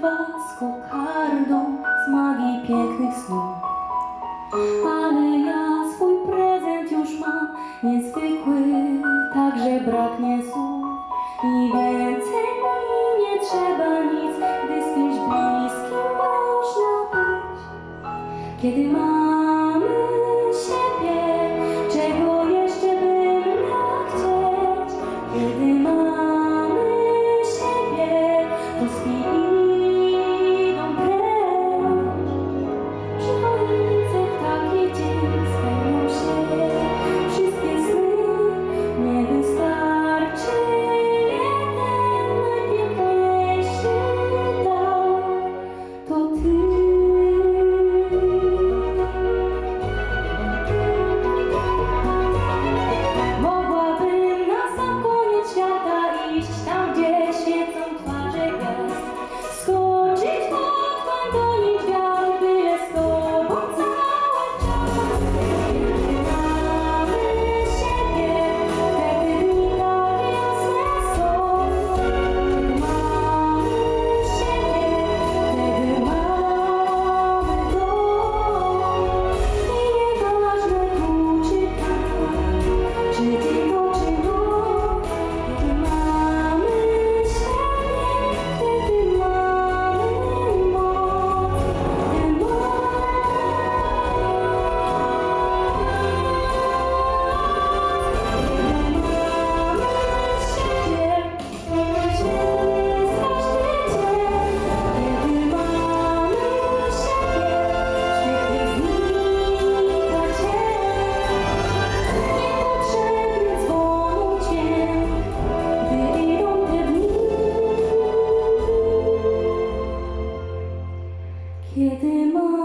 was kokardą z magii pięknych snów. Ale ja swój prezent już mam, niezwykły, także braknie słów. I więcej mi nie trzeba nic, gdy z kimś bliskim można być. Kiedy mam けでも